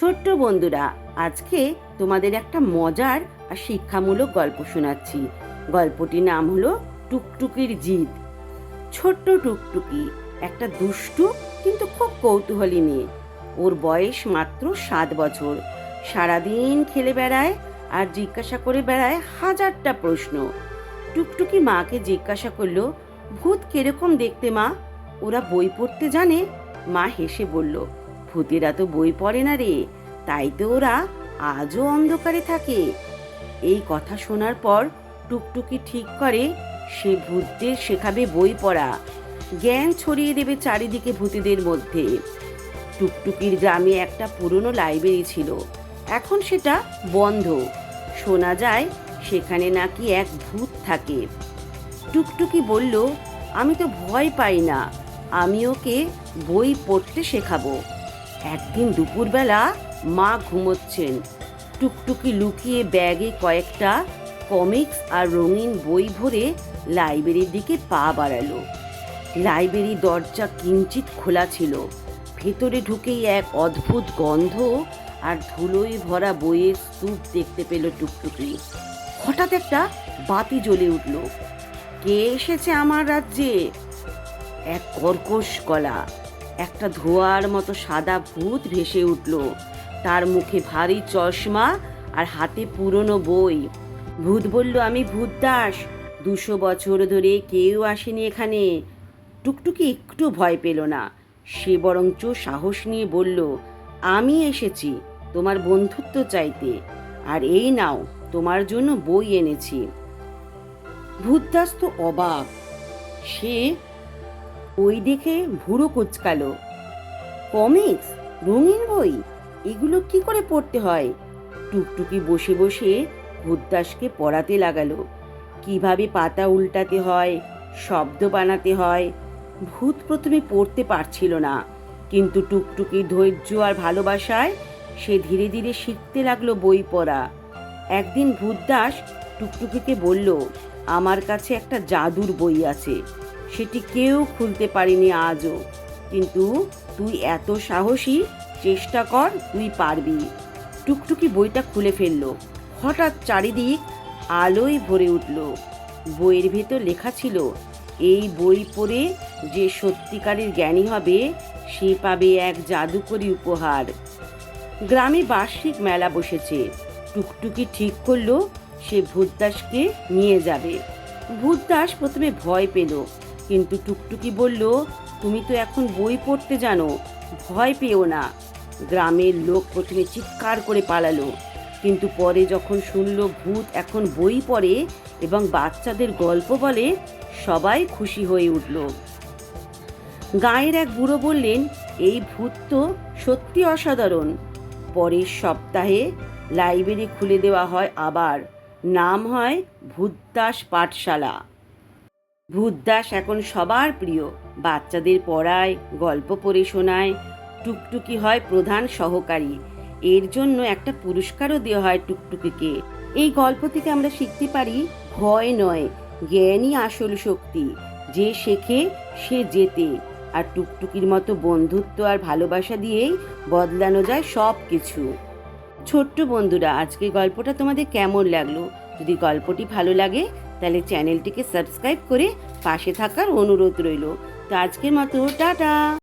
ছোট্ট বন্ধুরা, আজকে তোমাদের একটা মজার আর শিক্ষামূলক গল্প শোনাচ্ছি। গল্পটির নাম হলো টুকটুকির জিদ। ছোট্ট টুকটুকি একটা দুষ্টু কিন্তু খুব কৌতূহলী মেয়ে। ওর বয়স মাত্র সাত বছর। সারাদিন খেলে বেড়ায় আর জিজ্ঞাসা করে বেড়ায় হাজারটা প্রশ্ন। টুকটুকি মাকে জিজ্ঞাসা করল, ভূত কীরকম দেখতে মা? ওরা বই পড়তে জানে। মা হেসে বলল ভূতেরা তো বই পড়ে না রে? তাই তো ওরা আজও অন্ধকারে থাকে। এই কথা শোনার পর টুকটুকি ঠিক করে সে ভূতদের শেখাবে বই পড়া। জ্ঞান ছড়িয়ে দেবে চারিদিকে ভূতেদের মধ্যে। টুকটুকির গ্রামে একটা পুরনো লাইব্রেরি ছিল। এখন সেটা বন্ধ। শোনা যায় সেখানে নাকি এক ভূত থাকে। টুকটুকি বলল, আমি তো ভয় পাই না। আমি ওকে বই পড়তে শেখাবো। একদিন দুপুরবেলা মা ঘুমোচ্ছেন। টুকটুকি লুকিয়ে ব্যাগে কয়েকটা কমিক্স আর রঙিন বই ভরে লাইব্রেরির দিকে পা বাড়ালো। লাইব্রেরি দরজা কিঞ্চিত খোলা ছিল। ভেতরে ঢুকেই এক অদ্ভুত গন্ধ আর ধুলোয় ভরা বইয়ের স্তূপ দেখতে পেল টুকটুকি। হঠাৎ একটা বাতি জ্বলে উঠল। কে এসেছে আমার রাজ্যে? এক কর্কশ গলা একটা ধোয়ার মতো সাদা ভূত ভেসে উঠল। তার মুখে ভারী চশমা আর হাতে পুরনো বই। ভূত বলল, আমি ভূত দাস দুশো বছর ধরে কেউ আসেনি এখানে। টুকটুকি একটু ভয় পেল না। সে বরঞ্চ সাহস নিয়ে বলল, আমি এসেছি তোমার বন্ধুত্ব চাইতে। আর এই নাও, তোমার জন্য বই এনেছি। ভূতদাস তো অবাক। সে ওই দেখে ভুরো কুচকালো। কমিক্স? রঙিন বই? এগুলো কি করে পড়তে হয়? টুকটুকি বসে বসে ভূতদাসকে পড়াতে লাগালো। কীভাবে পাতা উল্টাতে হয়, শব্দ বানাতে হয়, ভূত প্রথমে পড়তে পারছিল না। কিন্তু টুকটুকির ধৈর্য আর ভালোবাসায় সে ধীরে ধীরে শিখতে লাগল বই পড়া। একদিন ভূতদাস টুকটুকিকে বলল, আমার কাছে একটা জাদুর বই আছে। সেটি কেউ খুলতে পারেনি আজও। কিন্তু তুই এত সাহসী, চেষ্টা কর, তুই পারবি। টুকটুকি বইটা খুলে ফেলল। হঠাৎ চারিদিক আলোয় ভরে উঠল। বইয়ের ভেতর লেখা ছিল, এই বই পড়ে যে সত্যিকারের জ্ঞানী হবে, সে পাবে এক জাদুকরী উপহার। গ্রামে বার্ষিক মেলা বসেছে। টুকটুকি ঠিক করল, সে ভূতদাসকে নিয়ে যাবে। ভূতদাস প্রথমে ভয় পেল। কিন্তু টুকটুকি বলল, তুমি তো এখন বই পড়তে জানো, ভয় পেও না। গ্রামের লোক প্রথমে চিৎকার করে পালালো, কিন্তু পরে যখন শুনলো ভূত এখন বই পড়ে এবং বাচ্চাদের গল্প বলে, সবাই খুশি হয়ে উঠল। গাঁয়ের এক বুড়ো বললেন, এই ভূত তো সত্যি অসাধারণ। পরের সপ্তাহে লাইব্রেরি খুলে দেওয়া হয় আবার। নাম হয় ভূতদাস পাঠশালা। ভূতদাস এখন সবার প্রিয়। বাচ্চাদের পড়ায়, গল্প পড়ে শোনায়, টুকটুকি হয় প্রধান সহকারী। এর জন্য একটা পুরস্কারও দেওয়া হয় টুকটুকিকে। এই গল্প থেকে আমরা শিখতে পারি ভয় নয় জ্ঞানই আসল শক্তি। যে শেখে, সে জেতে। আর টুকটুকির মতো বন্ধুত্ব আর ভালোবাসা দিয়েই বদলানো যায় সব কিছু ছোট্ট বন্ধুরা আজকে গল্পটা তোমাদের কেমন লাগল? যদি গল্পটি ভালো লাগে তাহলে চ্যানেলটিকে সাবস্ক্রাইব করে পাশে থাকার অনুরোধ রইল। তো আজকের মতো টাটা!